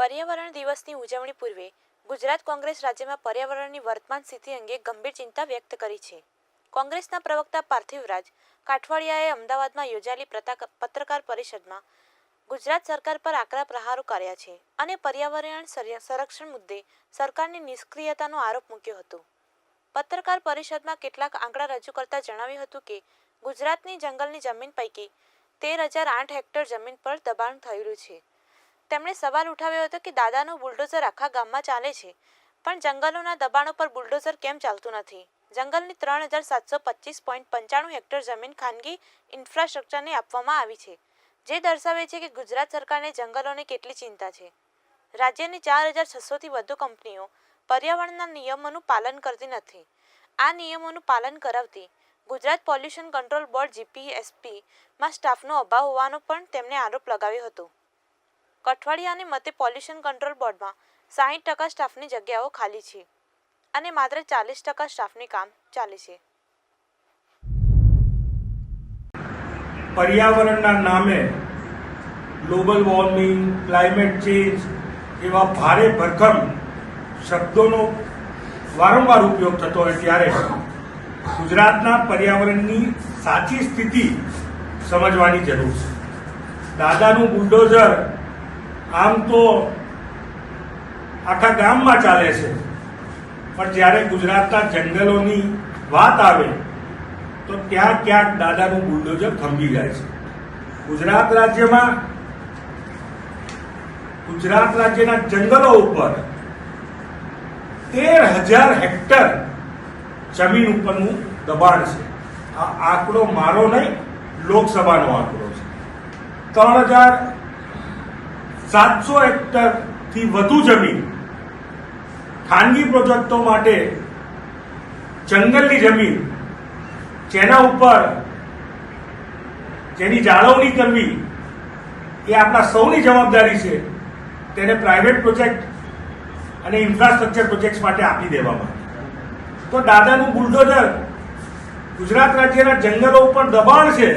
પર્યાવરણ દિવસની ઉજવણી પૂર્વે ગુજરાત કોંગ્રેસ રાજ્યમાં પર્યાવરણની વર્તમાન સ્થિતિ અંગે ગંભીર ચિંતા વ્યક્ત કરી છે. કોંગ્રેસના પ્રવક્તા પાર્થિવરાજ કાઠવાડિયાએ અમદાવાદમાં યોજાયેલી પત્રકાર પરિષદમાં ગુજરાત સરકાર પર આકરા પ્રહારો કર્યા છે અને પર્યાવરણ સંરક્ષણ મુદ્દે સરકારની નિષ્ક્રિયતાનો આરોપ મૂક્યો હતો. પત્રકાર પરિષદમાં કેટલાક આંકડા રજૂ કરતા જણાવ્યું હતું કે, ગુજરાતની જંગલની જમીન પૈકી તેર હજાર આઠ હેક્ટર જમીન પર દબાણ થયેલું છે. તેમણે સવાલ ઉઠાવ્યો હતો કે દાદાનું બુલડોઝર આખા ગામમાં ચાલે છે, પણ જંગલોના દબાણો પર બુલડોઝર કેમ ચાલતું નથી? જંગલની ત્રણ હજાર સાતસો પચીસ પોઈન્ટ પંચાણું હેક્ટર જમીન ખાનગી ઇન્ફ્રાસ્ટ્રક્ચરને આપવામાં આવી છે, જે દર્શાવે છે કે ગુજરાત સરકારને જંગલોની કેટલી ચિંતા છે. રાજ્યની ચાર હજાર છસોથી વધુ કંપનીઓ પર્યાવરણના નિયમોનું પાલન કરતી નથી. આ નિયમોનું પાલન કરાવતી ગુજરાત પોલ્યુશન કંટ્રોલ બોર્ડ જીપીએસપીમાં સ્ટાફનો અભાવ હોવાનો પણ તેમણે આરોપ લગાવ્યો હતો. કઠવાડિયાને મતે પોલ્યુશન કંટ્રોલ બોર્ડમાં સાહીઠ ટકા સ્ટાફની જગ્યાઓ ખાલી છે અને માત્ર ચાલીસ ટકા સ્ટાફની કામ ચાલે છે. પર્યાવરણના નામે ગ્લોબલ વોર્મિંગ, ક્લાઇમેટ ચેન્જ એવા ભારે ભરખમ શબ્દોનો વારંવાર ઉપયોગ થતો હોય ત્યારે ગુજરાતના પર્યાવરણની સાચી સ્થિતિ સમજવાની જરૂર છે. દાદાનું બુલડોઝર આમ તો આખા ગામમાં ચાલે છે. પણ જ્યારે ગુજરાતના જંગલોની વાત આવે, તો ત્યાં ક્યાંક દાદાનું બુલડોઝર થંભી જાય છે. ગુજરાત રાજ્યમાં, ગુજરાત રાજ્યના જંગલો ઉપર તેર હજાર હેક્ટર જમીન ઉપરનું દબાણ છે. આ આંકડો મારો નહીં, લોકસભાનો આંકડો છે. ત્રણ હજાર સાતસો હેક્ટરથી વધુ જમીન ખાનગી પ્રોજેક્ટો માટે જંગલની જમીન, જેના ઉપર જેની જાળવણી કરવી, એ આપણા સૌની જવાબદારી છે, તેને પ્રાઇવેટ પ્રોજેક્ટ અને ઇન્ફ્રાસ્ટ્રક્ચર પ્રોજેક્ટ્સ માટે આપી દેવામાં તો દાદાનું બુલડોઝર ગુજરાત રાજ્યના જંગલો ઉપર દબાણ છે,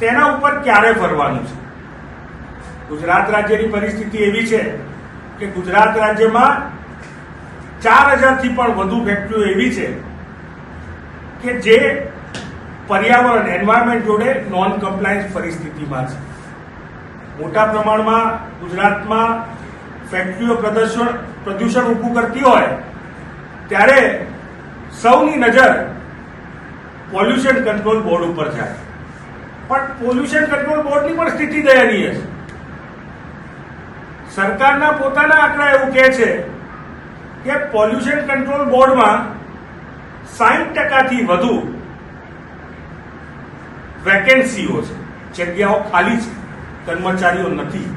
તેના ઉપર ક્યારે ફરવાનું છે? ગુજરાત રાજ્યની પરિસ્થિતિ એવી છે કે ગુજરાત રાજ્યમાં ચાર હજારથી પણ વધુ ફેક્ટરીઓ એવી છે કે જે પર્યાવરણ એન્વાયરમેન્ટ જોડે નોન કમ્પ્લાયન્સ પરિસ્થિતિમાં છે. મોટા પ્રમાણમાં ગુજરાતમાં ફેક્ટરીઓ પ્રદર્શન, પ્રદૂષણ ઊભું કરતી હોય, ત્યારે સૌની નજર પોલ્યુશન કંટ્રોલ બોર્ડ ઉપર જાય. પણ પોલ્યુશન કંટ્રોલ બોર્ડની પણ સ્થિતિ દયનીય છે. સરકારના પોતાના આંકડા એવું કહે છે કે પોલ્યુશન કંટ્રોલ બોર્ડમાં સાહીઠ ટકાથી વધુ વેકેન્સીઓ છે. જગ્યાઓ ખાલી છે. કર્મચારીઓ નથી.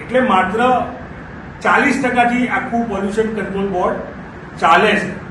એટલે માત્ર ચાલીસ ટકાથી આખું પોલ્યુશન કંટ્રોલ બોર્ડ ચાલે છે.